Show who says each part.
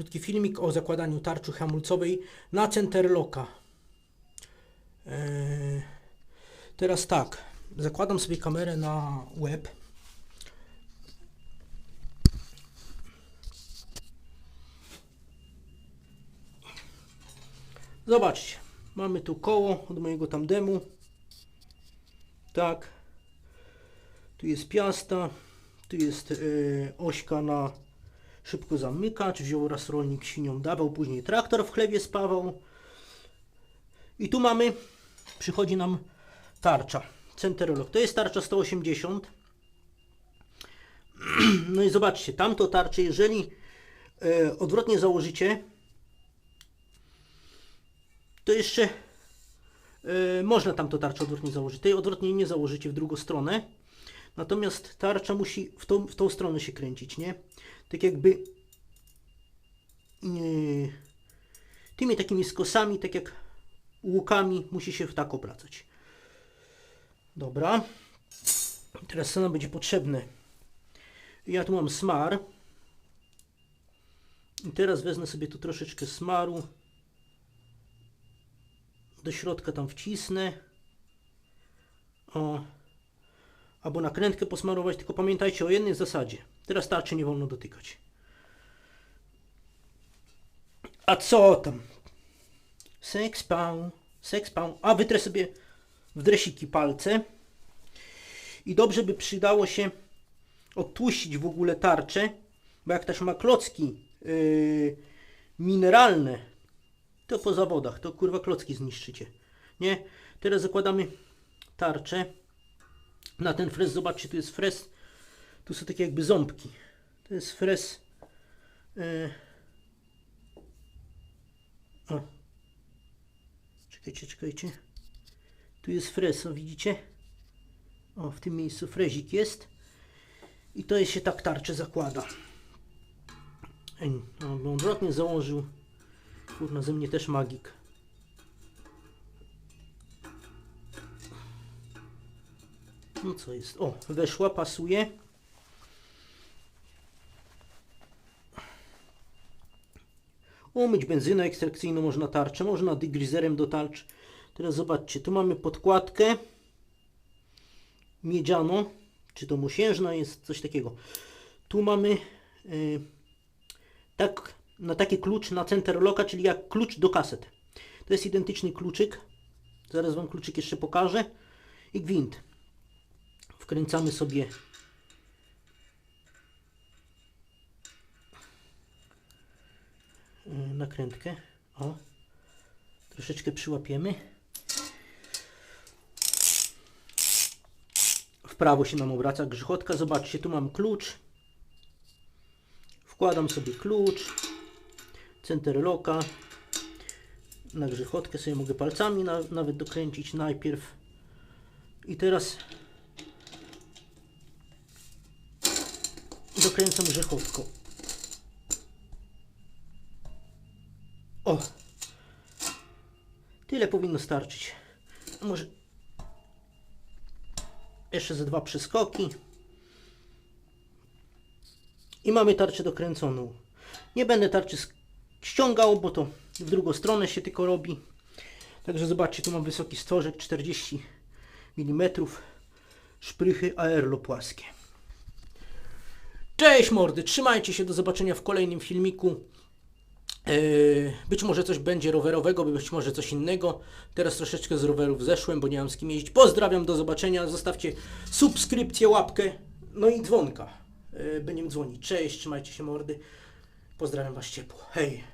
Speaker 1: krótki filmik o zakładaniu tarczy hamulcowej na Centerlocka. Eee, teraz tak, zakładam sobie kamerę na web. Zobaczcie, mamy tu koło od mojego tandemu. Tak. Tu jest piasta, tu jest e, ośka na szybko zamykacz, wziął raz rolnik świnią dawał, później traktor w chlewie spawał. I tu mamy, przychodzi nam tarcza, Centerolog. To jest tarcza 180. No i zobaczcie, tamto tarcze, jeżeli e, odwrotnie założycie, to jeszcze e, można tamto tarczę odwrotnie założyć. Tej odwrotnie nie założycie w drugą stronę. Natomiast tarcza musi w tą, w tą stronę się kręcić, nie? Tak jakby nie, tymi takimi skosami, tak jak łukami, musi się tak obracać. Dobra. Teraz co nam będzie potrzebne? Ja tu mam smar. I teraz wezmę sobie tu troszeczkę smaru. Do środka tam wcisnę. O albo nakrętkę posmarować, tylko pamiętajcie o jednej zasadzie. Teraz tarczy nie wolno dotykać. A co tam? Seks pał, seks pał. A wytrę sobie w dresiki palce. I dobrze by przydało się odtłuścić w ogóle tarczę, bo jak też ma klocki yy, mineralne, to po zawodach, to kurwa klocki zniszczycie. Nie? Teraz zakładamy tarczę na ten fres, zobaczcie, tu jest fres, tu są takie jakby ząbki. To jest fres. E... O. Czekajcie, czekajcie. Tu jest fres, o widzicie? O, w tym miejscu frezik jest. I to jest się tak tarczę zakłada. Ej, no, bo odwrotnie założył. Kurna, ze mnie też magik. No co jest? O, weszła, pasuje. Umyć benzynę ekstrakcyjną można tarczę, można degreaserem do tarcz. Teraz zobaczcie, tu mamy podkładkę miedzianą, czy to mosiężna jest, coś takiego. Tu mamy yy, tak, na taki klucz na center locka, czyli jak klucz do kaset. To jest identyczny kluczyk. Zaraz Wam kluczyk jeszcze pokażę. I gwint wkręcamy sobie e, nakrętkę. O, troszeczkę przyłapiemy. W prawo się nam obraca grzychotka. Zobaczcie, tu mam klucz. Wkładam sobie klucz. Center locka. Na grzechotkę sobie mogę palcami na, nawet dokręcić najpierw. I teraz dokręcam grzechotką. O! Tyle powinno starczyć. Może jeszcze ze dwa przeskoki. I mamy tarczę dokręconą. Nie będę tarczy ściągał, bo to w drugą stronę się tylko robi. Także zobaczcie, tu mam wysoki stożek 40 mm. Szprychy aerlo płaskie. Cześć mordy, trzymajcie się, do zobaczenia w kolejnym filmiku. Yy, być może coś będzie rowerowego, być może coś innego. Teraz troszeczkę z rowerów zeszłem, bo nie mam z kim jeździć. Pozdrawiam, do zobaczenia. Zostawcie subskrypcję, łapkę, no i dzwonka, by nim dzwonić. Cześć, trzymajcie się mordy. Pozdrawiam Was ciepło. Hej.